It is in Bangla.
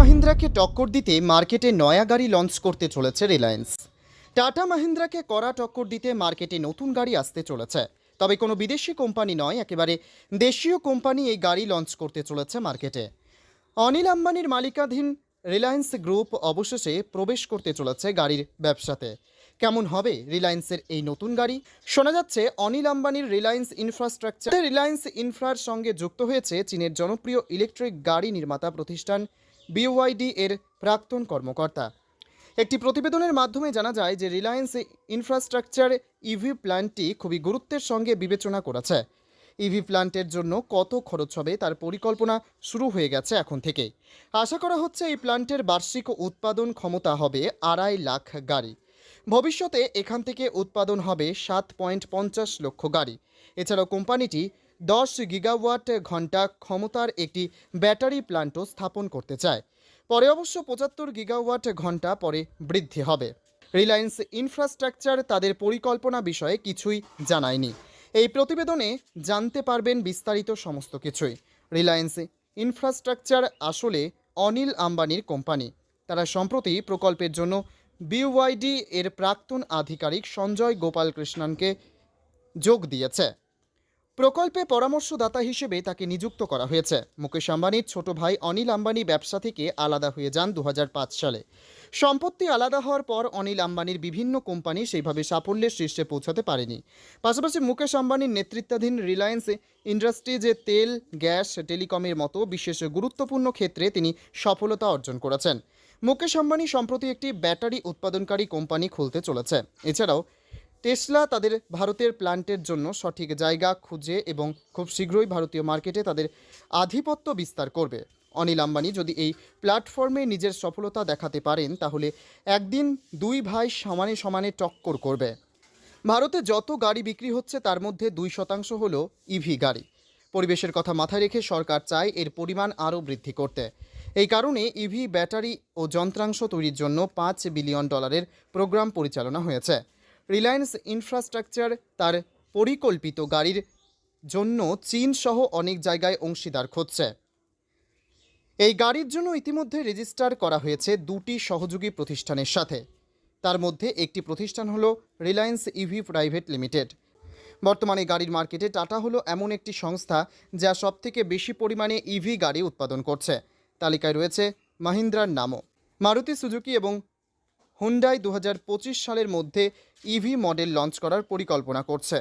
মাহিন্দ্রাকে টক্কর দিতে মার্কেটে নয়া গাড়ি লঞ্চ করতে চলেছে রিলায়েন্স। টাটা মাহিন্দ্রাকে কড়া টক্কর দিতে মার্কেটে নতুন গাড়ি আসতে চলেছে। তবে কোনো বিদেশি কোম্পানি নয়, একেবারে দেশীয় কোম্পানি এই গাড়ি লঞ্চ করতে চলেছে মার্কেটে। অনিল আম্বানির মালিকাধীন রিলায়েন্স গ্রুপ অবশেষে প্রবেশ করতে চলেছে গাড়ির ব্যবসাতে। কেমন হবে রিলায়েন্সের এই নতুন গাড়ি? শোনা যাচ্ছে, অনিল আম্বানির রিলায়েন্স ইনফ্রাস্ট্রাকচার রিলায়েন্স ইনফ্রার সঙ্গে যুক্ত হয়েছে চীনের জনপ্রিয় ইলেকট্রিক গাড়ি নির্মাতা প্রতিষ্ঠান বিওয়াইডি এর প্রাক্তন কর্মকর্তা। একটি প্রতিবেদনের মাধ্যমে জানা যায় যে রিলায়েন্স ইনফ্রাস্ট্রাকচার ইভি প্ল্যান্টটি খুবই গুরুত্বের সঙ্গে বিবেচনা করেছে। ইভি প্ল্যান্টের জন্য কত খরচ হবে তার পরিকল্পনা শুরু হয়ে গেছে এখন থেকেই আশা করা হচ্ছে এই প্ল্যান্টের বার্ষিক উৎপাদন ক্ষমতা হবে আড়াই লাখ গাড়ি। ভবিষ্যতে এখান থেকে উৎপাদন হবে সাত পয়েন্ট পঞ্চাশ লক্ষ গাড়ি। এছাড়াও কোম্পানিটি দশ গিগাওয়াট ঘণ্টা ক্ষমতার একটি ব্যাটারি প্ল্যান্টও স্থাপন করতে চায়। পরে অবশ্য পঁচাত্তর গিগাওয়াট ঘণ্টা পরে বৃদ্ধি হবে। রিলায়েন্স ইনফ্রাস্ট্রাকচার তাদের পরিকল্পনা বিষয়ে কিছুই জানায়নি। এই প্রতিবেদনে জানতে পারবেন বিস্তারিত সমস্ত কিছুই। রিলায়েন্স ইনফ্রাস্ট্রাকচার আসলে অনিল আম্বানির কোম্পানি। তারা সম্প্রতি প্রকল্পের জন্য বিওয়াইডি এর প্রাক্তন আধিকারিক সঞ্জয় গোপাল কৃষ্ণনকে যোগ দিয়েছে। প্রকল্পে পরামর্শদাতা হিসেবে তাকে নিযুক্ত করা হয়েছে। মুকেশ আম্বানির ছোট ভাই অনিল আম্বানি ব্যবসা থেকে আলাদা হয়ে যান দু হাজার পাঁচ সালে। সম্পত্তি আলাদা হওয়ার পর অনিল আম্বানির বিভিন্ন কোম্পানি সেইভাবে সাফল্যের শীর্ষে পৌঁছাতে পারেনি। পাশাপাশি মুকেশ আম্বানির নেতৃত্বাধীন রিলায়েন্স ইন্ডাস্ট্রিজে তেল, গ্যাস, টেলিকমের মতো বিশেষ গুরুত্বপূর্ণ ক্ষেত্রে তিনি সফলতা অর্জন করেছেন। মুকেশ আম্বানি সম্প্রতি একটি ব্যাটারি উৎপাদনকারী কোম্পানি খুলতে চলেছে। এছাড়াও টেসলা তাদের ভারতের প্ল্যান্টের জন্য সঠিক জায়গা খুঁজে এবং খুব শীঘ্রই ভারতীয় মার্কেটে তাদের আধিপত্য বিস্তার করবে। অনিল আম্বানি, যদি এই প্ল্যাটফর্মে নিজের সফলতা দেখাতে পারেন, তাহলে একদিন দুই ভাই সমানে সমানে টক্কর করবে। ভারতে যত গাড়ি বিক্রি হচ্ছে, তার মধ্যে দুই শতাংশ হল ইভি গাড়ি। পরিবেশের কথা মাথায় রেখে সরকার চায় এর পরিমাণ আরও বৃদ্ধি করতে। এই কারণে ইভি ব্যাটারি ও যন্ত্রাংশ তৈরির জন্য পাঁচ বিলিয়ন ডলারের প্রোগ্রাম পরিচালনা হয়েছে। রিলায়েন্স ইনফ্রাস্ট্রাকচার তার পরিকল্পিত গাড়ির জন্য চীন সহ অনেক জায়গায় অংশীদার খুঁজছে। এই গাড়ির জন্য ইতিমধ্যে রেজিস্টার করা হয়েছে দুটি সহযোগী প্রতিষ্ঠানের সাথে। তার মধ্যে একটি প্রতিষ্ঠান হলো রিলায়েন্স ইভি প্রাইভেট লিমিটেড। বর্তমানে গাড়ির মার্কেটে টাটা হলো এমন একটি সংস্থা যা সবথেকে বেশি পরিমাণে ইভি গাড়ি উৎপাদন করছে। তালিকায় রয়েছে মাহিন্দ্রার নামও। মারুতি সুজুকি এবং হুন্ডাই দু হাজার পঁচিশ সালের মধ্যে ইভি মডেল লঞ্চ করার পরিকল্পনা করছে।